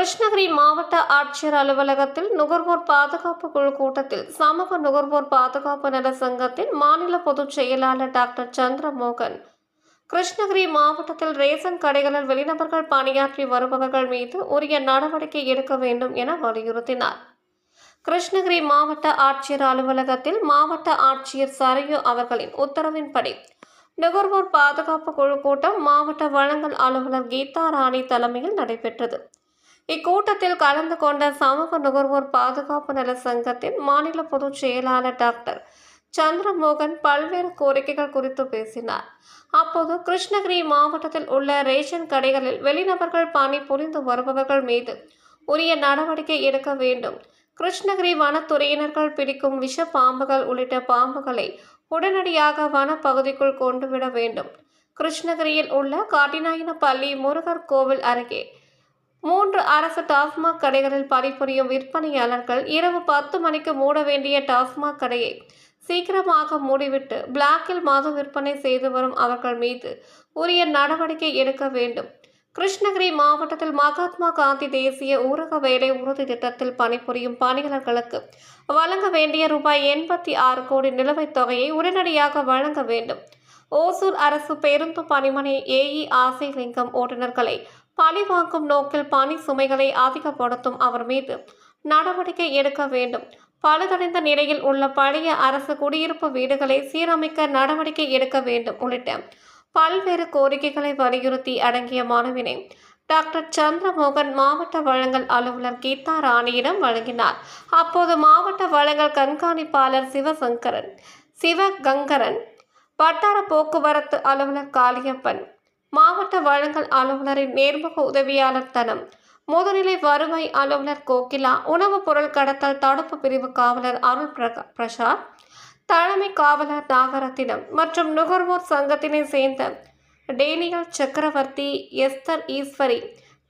கிருஷ்ணகிரி மாவட்ட ஆட்சியர் அலுவலகத்தில் நுகர்வோர் பாதுகாப்பு குழு கூட்டத்தில் சமூக நுகர்வோர் பாதுகாப்பு நல சங்கத்தின் மாநில பொதுச் செயலாளர் டாக்டர் சந்திரமோகன். கிருஷ்ணகிரி மாவட்டத்தில் ரேசன் கடைகளில் வெளிநபர்கள் பணியாற்றி வருபவர்கள் மீது உரிய நடவடிக்கை எடுக்க வேண்டும் என வலியுறுத்தினார். கிருஷ்ணகிரி மாவட்ட ஆட்சியர் அலுவலகத்தில் மாவட்ட ஆட்சியர் சரையு அவர்களின் உத்தரவின்படி நுகர்வோர் பாதுகாப்பு குழு கூட்டம் மாவட்ட வழங்கல் அலுவலர் கீதா ராணி தலைமையில் நடைபெற்றது. இக்கூட்டத்தில் கலந்து கொண்ட சமூக நுகர்வோர் பாதுகாப்பு நல சங்கத்தின் மாநில பொதுச் செயலாளர் டாக்டர் சந்திரமோகன் பல்வேறு கோரிக்கைகள் குறித்து பேசினார். அப்போது கிருஷ்ணகிரி மாவட்டத்தில் உள்ள ரேஷன் கடைகளில் வெளிநபர்கள் பணி புரிந்து வருபவர்கள் மீது உரிய நடவடிக்கை எடுக்க வேண்டும். கிருஷ்ணகிரி வனத்துறையினர்கள் பிடிக்கும் விஷ பாம்புகள் உள்ளிட்ட பாம்புகளை உடனடியாக வனப்பகுதிக்குள் கொண்டுவிட வேண்டும். கிருஷ்ணகிரியில் உள்ள காட்டினாயினப்பள்ளி முருகர் கோவில் அருகே மூன்று அரசு டாஸ்மாக் கடைகளில் பணிபுரியும் விற்பனையாளர்கள் இரவு பத்து மணிக்கு மூட வேண்டிய டாஸ்மாக் கடையை சீக்கிரமாக மூடிவிட்டு பிளாக்கில் மது விற்பனை செய்து வரும் அவர்கள் மீது உரிய நடவடிக்கை எடுக்க வேண்டும். கிருஷ்ணகிரி மாவட்டத்தில் மகாத்மா காந்தி தேசிய ஊரக வேலை உறுதி திட்டத்தில் பணிபுரியும் பணியாளர்களுக்கு வழங்க வேண்டிய ரூபாய் எண்பத்தி ஆறு கோடி நிலுவைத் தொகையை உடனடியாக வழங்க வேண்டும். ஓசூர் அரசு பேருந்து பணிமனை ஏஇ ஆசைலிங்கம் ஓட்டுநர்களை பழிவாங்கும் நோக்கில் பணி சுமைகளை அதிகப்படுத்தும் அவர் மீது நடவடிக்கை எடுக்க வேண்டும். பழுதடைந்த நிலையில் உள்ள பழைய அரசு குடியிருப்பு வீடுகளை சீரமைக்க நடவடிக்கை எடுக்க வேண்டும் உள்ளிட்ட பல்வேறு கோரிக்கைகளை வலியுறுத்தி அடங்கிய மனுவினை டாக்டர் சந்திரமோகன் மாவட்ட வழங்கல் அலுவலர் கீதா ராணியிடம் வழங்கினார். அப்போது மாவட்ட வழங்கல் கண்காணிப்பாளர் சிவசங்கரன் சிவகங்கரன் வட்டார போக்குவரத்து அலுவலர் காளியப்பன் மாவட்ட வழங்கல் அலுவலரின் நேர்முக உதவியாளர் தனம். முதுநிலை வருவாய் அலுவலர் கோகிலா உணவுப் பொருள் கடத்தல் தடுப்பு பிரிவு காவலர் அருள் பிரகா பிரசாத் தலைமை காவலர் நாகரத்தினம் மற்றும் நுகர்வோர் சங்கத்தினை சேர்ந்த டேனியல் சக்கரவர்த்தி எஸ்தர் ஈஸ்வரி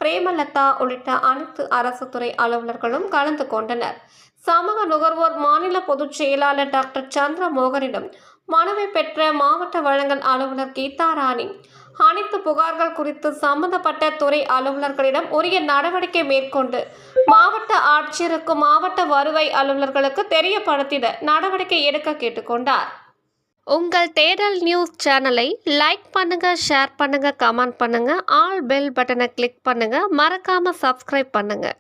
பிரேமலதா உள்ளிட்ட அனைத்து அரசு துறை அலுவலர்களும் கலந்து கொண்டனர். சமூக நுகர்வோர் மாநில பொதுச் செயலாளர் டாக்டர் சந்திரமோகனிடம் மனுவை பெற்ற மாவட்ட வழங்கல் அலுவலர் கீதா ராணி அனைத்து புகார்கள் குறித்து சம்பந்தப்பட்ட துறை அலுவலர்களிடம் உரிய நடவடிக்கை மேற்கொண்டு மாவட்ட ஆட்சியருக்கும் மாவட்ட வருவாய் அலுவலர்களுக்கு தெரியப்படுத்திட நடவடிக்கை எடுக்க கேட்டுக்கொண்டார். உங்கள் தேடல் நியூஸ் சேனலை லைக் பண்ணுங்க ஷேர் பண்ணுங்க கமெண்ட் பண்ணுங்க ஆல் பெல் பட்டனை கிளிக் பண்ணுங்க மறக்காம சப்ஸ்கிரைப் பண்ணுங்க.